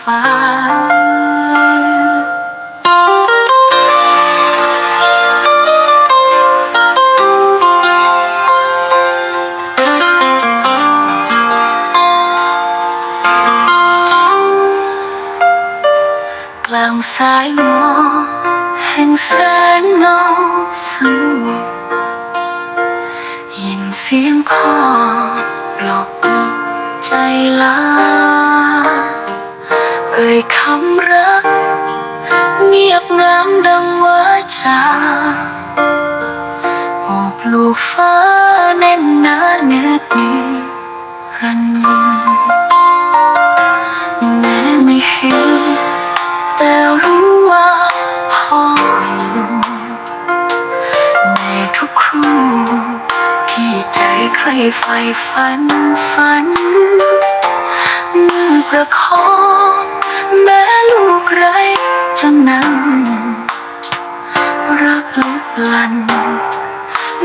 ฟ้า กลางสายหมอกแห่งแสงเงาสงบยินเสียงพ่อปลอบปลุกใจลาำรัก เงียบงามดังวาจาโอบลูกฟ้าแน่นหนาเนื้อนิรันดร์แม้ไม่เห็นแต่รู้ว่าพ่ออยู่ในทุกครู่ที่ใจใครใฝ่ฝันฝันมือประคอง ลัน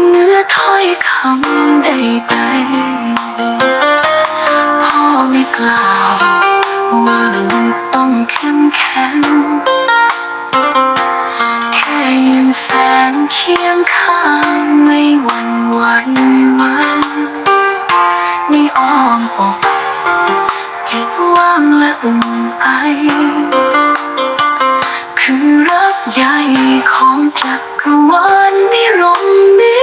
เนื้อถ้อยคำใดๆพ่อไม่กล่าว ว่าลูกต้องเข้มแข็ง แค่ยืนแสงเคียงข้างไม่หวั่นไหววันในอ้อมอกที่ว่างและอุ่นไอคือรัก ใหญ่ของจักรวาลนิรมนิ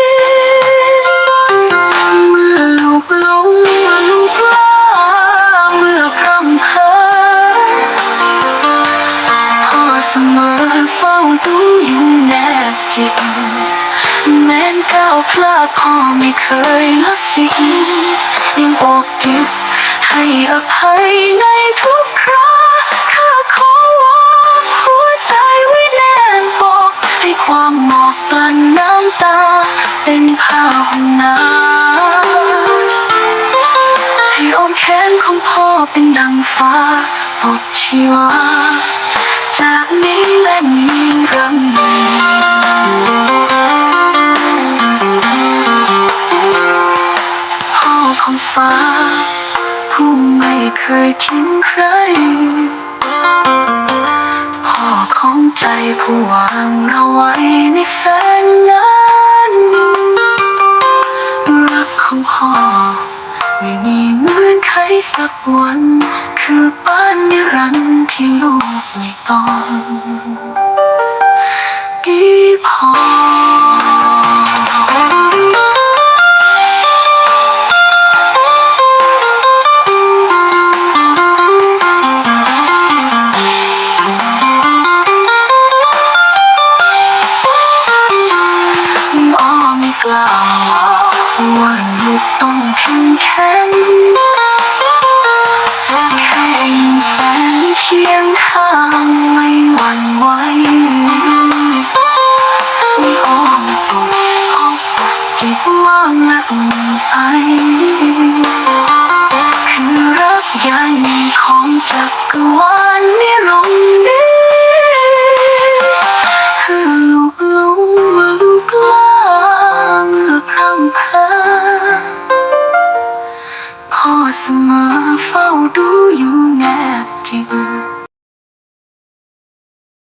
เมื่อลูกลงลูกลาเมื่อพร่ำเพ้อพ่อเสมอเฝ้าดูอยู่แนบจิต แม้นก้าวพลาดพ่อไม่เคยละสิ่งยังอกจิตให้อภัยในทุก เป็นผ้าห่มนาให้อ้อมแขนของพ่อเป็นดังฟ้าปลดชีวา จากนี้และมีรังพ่อของฟ้า ผู้ไม่เคยทิ้งใครพ่อของใจผู้วางเราไว้ในแสงนั้น ของพ่อไม่มีเหมือนใครสักวัน คือบ้านนิรันดร์ที่ลูกไม่ต้องกีพออ้อไม่กล่าวว่า ลูกต้องข้มแข็งแสงเคียงข้างไม่หวั่นไหวไม่อ้อมอกอ้อมอกจิตว่างและอุ่นไอ ขอเสมอเฝ้าดูอยู่แนบจริง